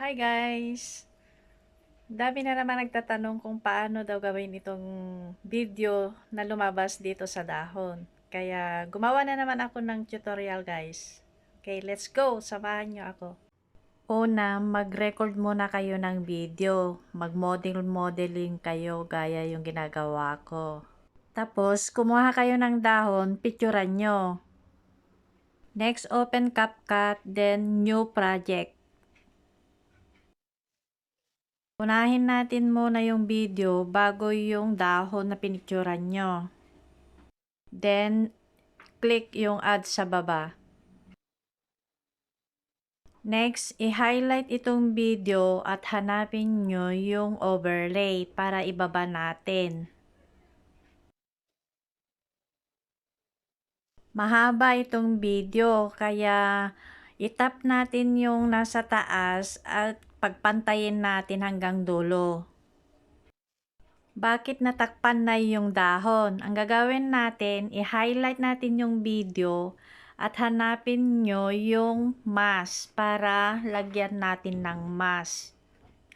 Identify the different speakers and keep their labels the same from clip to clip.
Speaker 1: Hi guys! Dami na naman nagtatanong kung paano daw gawin itong video na lumabas dito sa dahon. Kaya gumawa na naman ako ng tutorial guys. Okay, let's go! Samahan nyo ako. Una, mag-record muna kayo ng video. Mag-model-modeling kayo gaya yung ginagawa ko. Tapos, kumuha kayo ng dahon, picturean nyo. Next, open CapCut, then new project. Unahin natin muna yung video bago yung dahon na pinicturan nyo. Then, click yung add sa baba. Next, i-highlight itong video at hanapin nyo yung overlay para ibaba natin. Mahaba itong video kaya itap natin yung nasa taas at pagpantayin natin hanggang dulo. Bakit natakpan na yung dahon? Ang gagawin natin, i-highlight natin yung video at hanapin nyo yung mask para lagyan natin ng mask.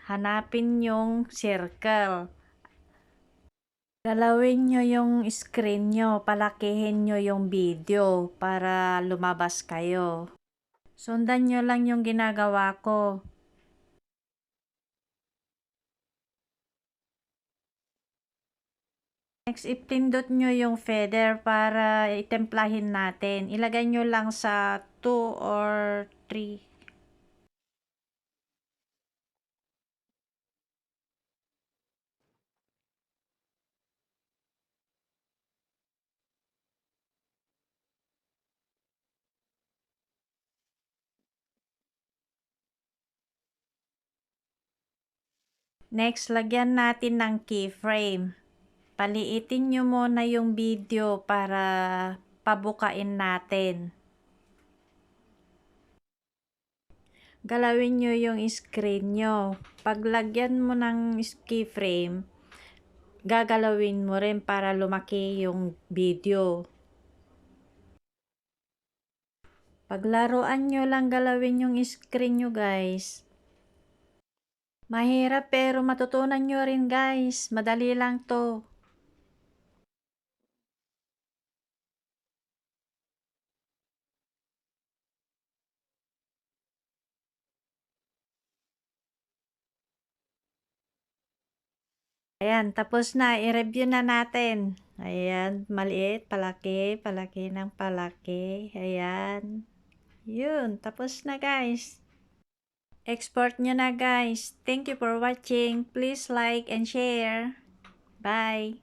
Speaker 1: Hanapin yung circle. Galawin nyo yung screen nyo, palakihin nyo yung video para lumabas kayo. Sundan nyo lang yung ginagawa ko. Next, ipindot nyo yung feather para itemplahin natin. Ilagay nyo lang sa 2 or 3. Next, lagyan natin ng keyframe. Paliitin nyo muna yung video para pabukain natin. Galawin nyo yung screen nyo. Paglagyan mo ng keyframe, gagalawin mo rin para lumaki yung video. Paglaruan nyo lang galawin yung screen nyo guys. Mahirap pero matutunan nyo rin guys. Madali lang to. Ayan, tapos na. I-review na natin. Ayan, maliit, palaki, palaki ng palaki. Ayan. Yun, tapos na guys. Export nyo na guys. Thank you for watching. Please like and share. Bye.